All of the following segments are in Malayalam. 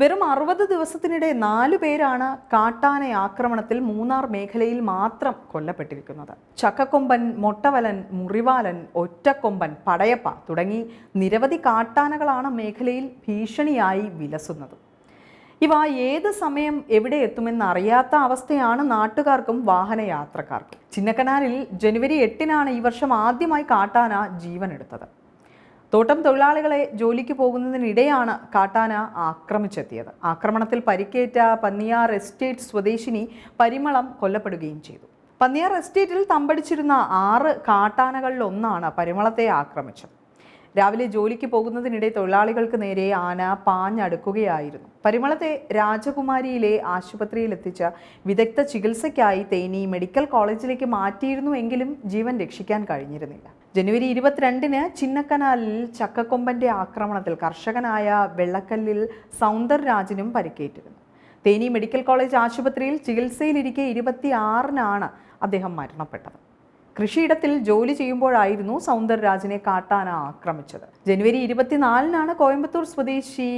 വെറും അറുപത് ദിവസത്തിനിടെ നാലു പേരാണ് കാട്ടാന ആക്രമണത്തിൽ മൂന്നാർ മേഖലയിൽ മാത്രം കൊല്ലപ്പെട്ടിരിക്കുന്നത്. ചക്കക്കൊമ്പൻ മൊട്ടവലൻ മുറിവാലൻ ഒറ്റക്കൊമ്പൻ പടയപ്പ തുടങ്ങി നിരവധി കാട്ടാനകളാണ് മേഖലയിൽ ഭീഷണിയായി വിലസുന്നത്. ഇവ ഏത് സമയം എവിടെ എത്തുമെന്ന് അറിയാത്ത അവസ്ഥയാണ് നാട്ടുകാർക്കും വാഹനയാത്രക്കാർക്കും. ചിന്നക്കനാലിൽ ജനുവരി എട്ടിനാണ് ഈ വർഷം ആദ്യമായി കാട്ടാന ജീവനെടുത്തത്. തോട്ടം തൊഴിലാളികളെ ജോലിക്ക് പോകുന്നതിനിടെയാണ് കാട്ടാന ആക്രമിച്ചെത്തിയത്. ആക്രമണത്തിൽ പരിക്കേറ്റ പന്നിയാർ എസ്റ്റേറ്റ് സ്വദേശിനി പരിമളം കൊല്ലപ്പെടുകയും ചെയ്തു. പന്നിയാർ എസ്റ്റേറ്റിൽ തമ്പടിച്ചിരുന്ന ആറ് കാട്ടാനകളിൽ ഒന്നാണ് പരിമളത്തെ ആക്രമിച്ചത്. രാവിലെ ജോലിക്ക് പോകുന്നതിനിടെ തൊഴിലാളികൾക്ക് നേരെ ആന പാഞ്ഞടുക്കുകയായിരുന്നു. പരിമളത്തെ രാജകുമാരിയിലെ ആശുപത്രിയിൽ എത്തിച്ച വിദഗ്ധ ചികിത്സയ്ക്കായി തേനി മെഡിക്കൽ കോളേജിലേക്ക് മാറ്റിയിരുന്നുവെങ്കിലും ജീവൻ രക്ഷിക്കാൻ കഴിഞ്ഞിരുന്നില്ല. ജനുവരി ഇരുപത്തിരണ്ടിന് ചിന്നക്കനാലിൽ ചക്കക്കൊമ്പന്റെ ആക്രമണത്തിൽ കർഷകനായ വെള്ളക്കല്ലിൽ സൗന്ദർരാജിനും പരിക്കേറ്റിരുന്നു. തേനി മെഡിക്കൽ കോളേജ് ആശുപത്രിയിൽ ചികിത്സയിലിരിക്കെ ഇരുപത്തിയാറിനാണ് അദ്ദേഹം മരണപ്പെട്ടത്. കൃഷിയിടത്തിൽ ജോലി ചെയ്യുമ്പോഴായിരുന്നു സൗന്ദർരാജിനെ കാട്ടാന ആക്രമിച്ചത്. ജനുവരി ഇരുപത്തിനാലിനാണ് കോയമ്പത്തൂർ സ്വദേശി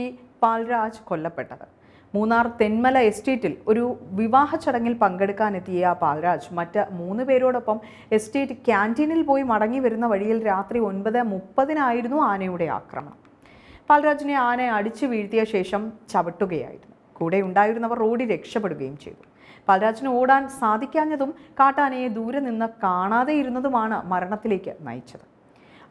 പാൽരാജ് കൊല്ലപ്പെട്ടത്. മൂന്നാർ തെന്മല എസ്റ്റേറ്റിൽ ഒരു വിവാഹ ചടങ്ങിൽ പങ്കെടുക്കാനെത്തിയ പാൽരാജ് മറ്റ് മൂന്ന് പേരോടൊപ്പം എസ്റ്റേറ്റ് ക്യാന്റീനിൽ പോയി മടങ്ങി വരുന്ന വഴിയിൽ രാത്രി ഒൻപത് മുപ്പതിനായിരുന്നു ആനയുടെ ആക്രമണം. പാൽരാജിനെ ആന അടിച്ചു വീഴ്ത്തിയ ശേഷം ചവിട്ടുകയായിരുന്നു. കൂടെ ഉണ്ടായിരുന്നവർ റോഡിൽ രക്ഷപ്പെടുകയും ചെയ്തു. പാൽരാജിന് ഓടാൻ സാധിക്കാഞ്ഞതും കാട്ടാനയെ ദൂരെ നിന്ന് കാണാതെ ഇരുന്നതുമാണ് മരണത്തിലേക്ക് നയിച്ചത്.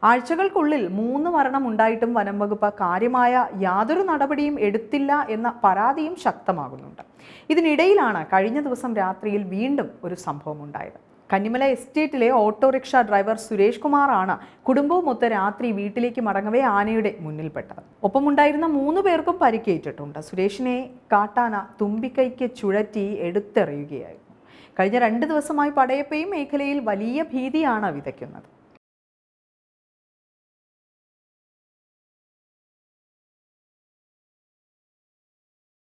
ആഴ്ചകൾക്കുള്ളിൽ മൂന്ന് മരണം ഉണ്ടായിട്ടും വനം വകുപ്പ് കാര്യമായ യാതൊരു നടപടിയും എടുത്തില്ല എന്ന പരാതിയും ശക്തമാകുന്നുണ്ട്. ഇതിനിടയിലാണ് കഴിഞ്ഞ ദിവസം രാത്രിയിൽ വീണ്ടും ഒരു സംഭവം ഉണ്ടായത് കന്നിമല എസ്റ്റേറ്റിലെ ഓട്ടോറിക്ഷ ഡ്രൈവർ സുരേഷ് കുമാറാണ് കുടുംബവുമൊത്ത് രാത്രി വീട്ടിലേക്ക് മടങ്ങവേ ആനയുടെ മുന്നിൽപ്പെട്ടത്. ഒപ്പമുണ്ടായിരുന്ന മൂന്ന് പേർക്കും പരിക്കേറ്റിട്ടുണ്ട്. സുരേഷിനെ കാട്ടാന തുമ്പിക്കൈക്ക് ചുഴറ്റി എടുത്തെറിയുകയായിരുന്നു. കഴിഞ്ഞ രണ്ട് ദിവസമായി പടയപ്പയും മേഖലയിൽ വലിയ ഭീതിയാണ് വിതയ്ക്കുന്നത്.